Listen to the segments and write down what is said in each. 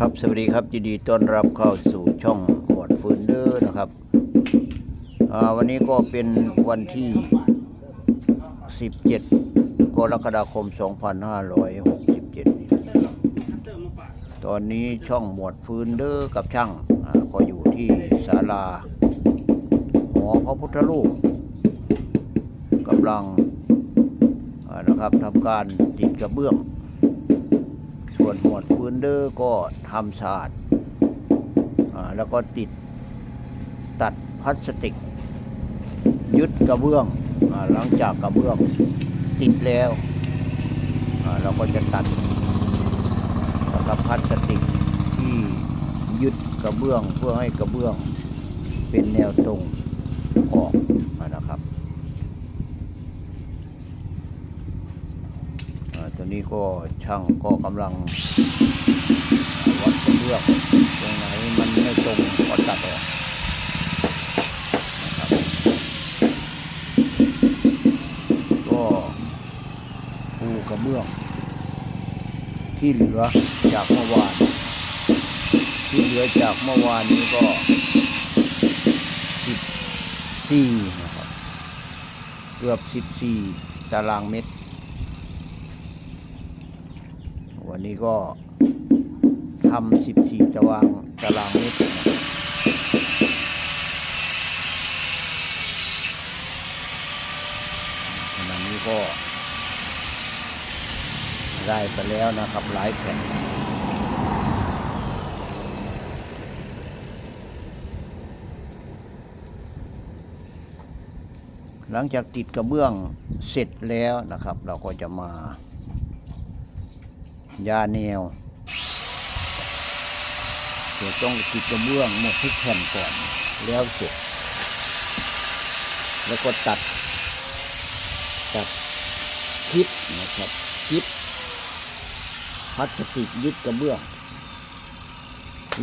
ครับสวัสดีครับยินดีต้อนรับเข้าสู่ช่องขวดฟืนเดอร์นะครับวันนี้ก็เป็นวันที่ 17 กรกฎาคม 2567 ตอนนี้ช่องหมวดฟืนเดอร์กับช่างก็อยู่ที่ศาลาหอพระพุทธรูปกำลังนะครับทำการติดกระเบื้อง วนหมวดฟืนเดอร์ก็ทำสะอาดอ่าแล้วก็ติดตัดพลาสติก ยึดกระเบื้องอาหลังจากกระเบื้องติดแล้วอ่าเราก็จะตัดกับพลาสติกที่ยึดกระเบื้องเพื่อให้กระเบื้องเป็นแนวตรงออกนะครับ อ่า ตอนนี้ก็ช่างก็กำลังวัดกระเบื้องตรงไหนมันไม่ตรงก็ตัดออกนะครับก็ปูกระเบื้อง ที่เหลือจากเมื่อวาน ที่เหลือจากเมื่อวานนี้ก็สิบสี่นะครับ เกือบสิบสี่ตารางเมตร วันนี้ก็ทำสิบสี่ตารางตารางเมตรขณะนี้ก็ได้ไปแล้วนะครับหลายแผ่นหลังจากติดกระเบื้องเสร็จแล้วนะครับ เราก็จะมา ยาแนวเดี๋ยวต้องติดกระเบื้องหมดทุกแผ่นก่อน แล้วเสร็จ แล้วก็ตัด ตัดคลิปนะครับคลิปพลาสติกยึดกระเบื้อง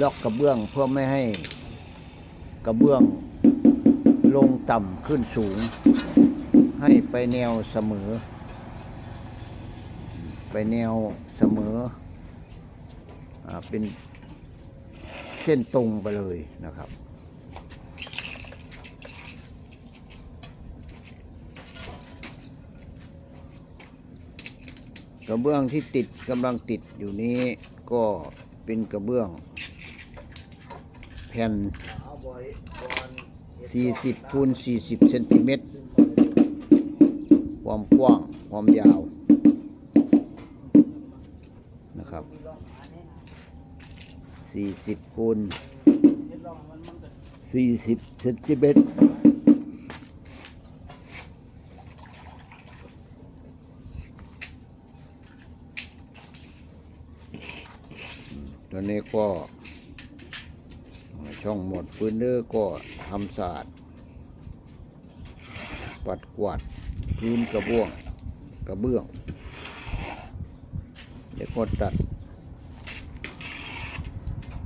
ล็อกกระเบื้องเพื่อไม่ให้กระเบื้องลงต่ำขึ้นสูง ให้ไปแนวเสมอ ไปแนว สมออเป็นเส้นตรงไปเลยนะครับ กระเบื้องที่ติดกำลังติดอยู่นี้ก็เป็นกระเบื้อง แผ่น 40คูณ40เซนติเมตรความกว้าง ความยาว ครับสี่สิบคูณสี่สิบเซนติเมตรตอนนี้ก็ช่องหมดพื้นเนื้อก็ทำสะอาดปัดกวาดพื้นกระเบื้องกระเบื้อง เดี๋ยวก็ตัด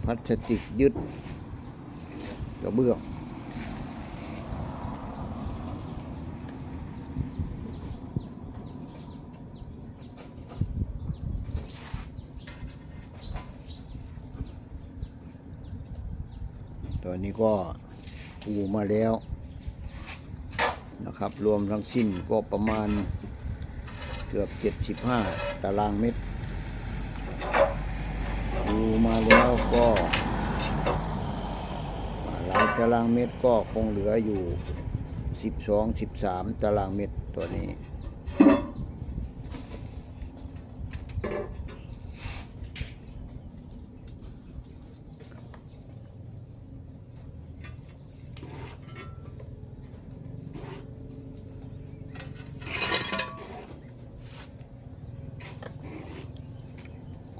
พลาสติกยึดกระเบื้องตอนนี้ก็ปูมาแล้วนะครับ รวมทั้งสิ้นก็ประมาณเกือบ 75 ตารางเมตร ดูมาแล้วก็หลายตารางเมตรก็คงเหลืออยู่ 12 13 ตารางเมตรตัวนี้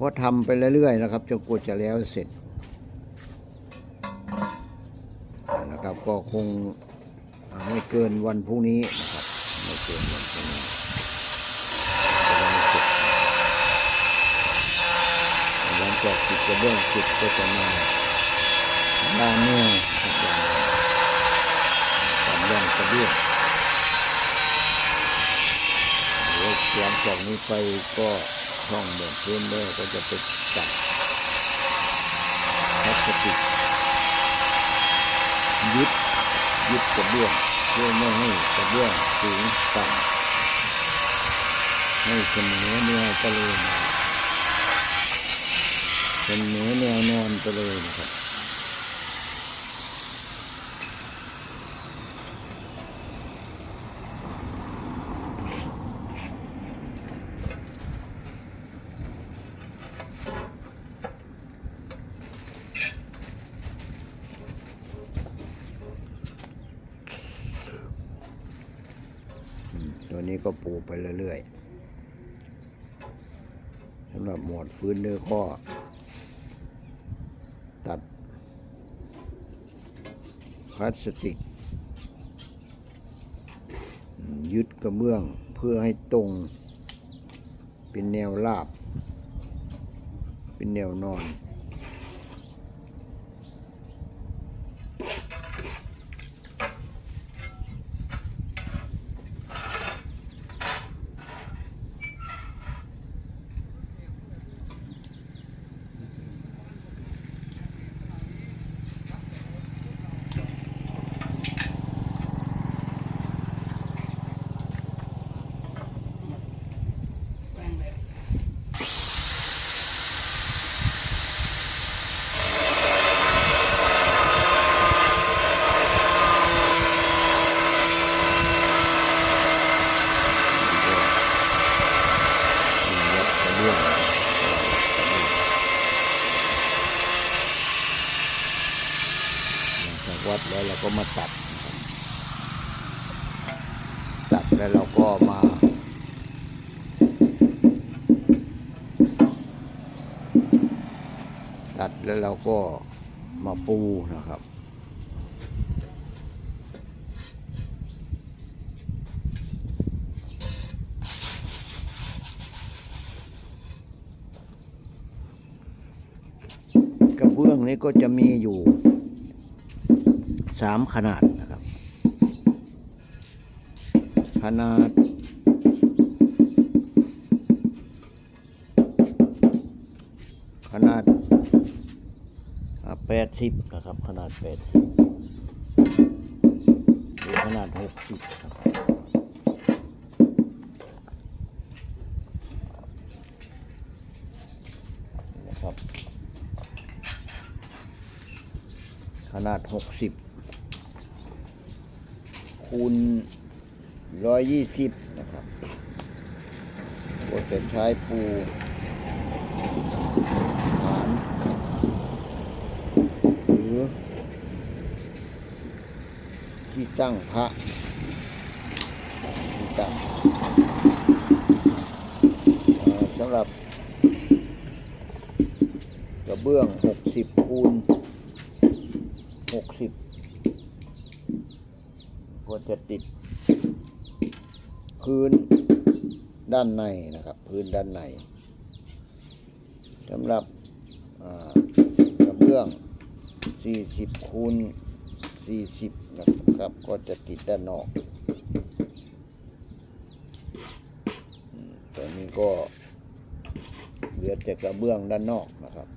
ก็ ทำไปเรื่อยๆนะครับจนกว่าจะแล้วเสร็จนะครับก็คงไม่เกินวันพรุ่งนี้นะครับไม่เกินวันพรุ่งนี้จะเร็จหลังจากติดกระเบื้องเสร็จก็จะมาด้านแนวสามย่างกระเบื้องเดี๋ยวหลังจากนี้ไปก็ ช่องหมดพื้นเลยก็จะไปจัดสติกยึดยึดกระเบื้องเพื่อไม่ให้กระเบื้องสูงต่ำให้เสมอแนวไปเลยนะครับเสมอแนวนอนไปเลยนะครับ นี้ก็ปูไปเรื่อยๆสำหรับหมวดฟื้นเนื้อข้อ ตัดพลาสติก ยึดกระเบื้องเพื่อให้ตรงเป็นแนวราบ เป็นแนวนอน วัดกระเบื้องหลังจาก วัดแล้วเราก็มาตัด ตัดแล้วเราก็มาตัดแล้วเราก็มาปูนะครับกระเบื้องนี้ก็จะมีอยู่ สามขนาดนะครับ ขนาดขนาดแปดสิบนะครับ ขนาดแปดสิบหรือขนาดหกสิบครับนี่นะครับขนาดหกสิบ คูณร้อยยี่สิบนะครับก็จะใช้ปูฐานหรือที่ตั้งพระที่ตั้งสำหรับกระเบื้องหกสิบคูณห ก็จะติด พื้นด้านในนะครับ พื้นด้านในสำหรับกระเบื้องสี่สิบคูณสี่สิบนะครับ ก็จะติดด้านนอกตัวนี้ก็เหลือแต่กระเบื้องด้านนอกนะครับ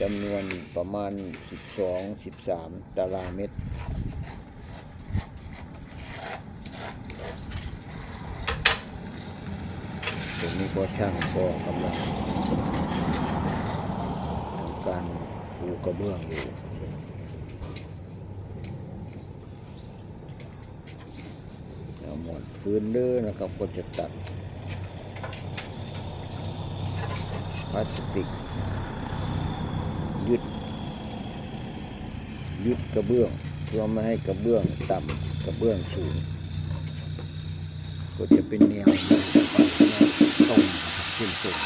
จำนวนประมาณ 12 13 ตารางเมตร ตรงนี้ ก็ช่างก็กำลังทำการปูกระเบื้องอยู่เอาหมดพื้นเด้อนะครับก็จะตัดพลาสติกยึดยึดกระเบื้องเพื่อไม่ให้กระเบื้องต่ำกระเบื้องสูง ก็จะเป็นแนว ตรงขึ้นสูง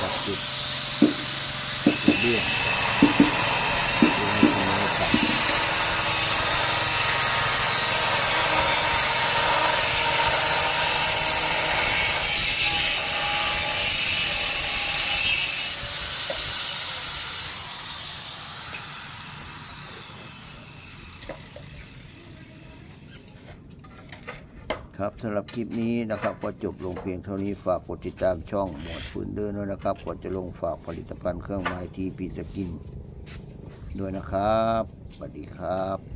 กับจุดกระเบื้องเพื่อให้ทำให้ต่ำ ต ครับสำหรับคลิปนี้นะครับก็จบลงเพียงเท่านี้ฝากกดติดตามช่องหมวดฟืนเดินด้วยนะครับก่อนจะลงฝากผลิตภัณฑ์เครื่องไม้ที่พีสกิน ด้วยนะครับสวัสดีครับ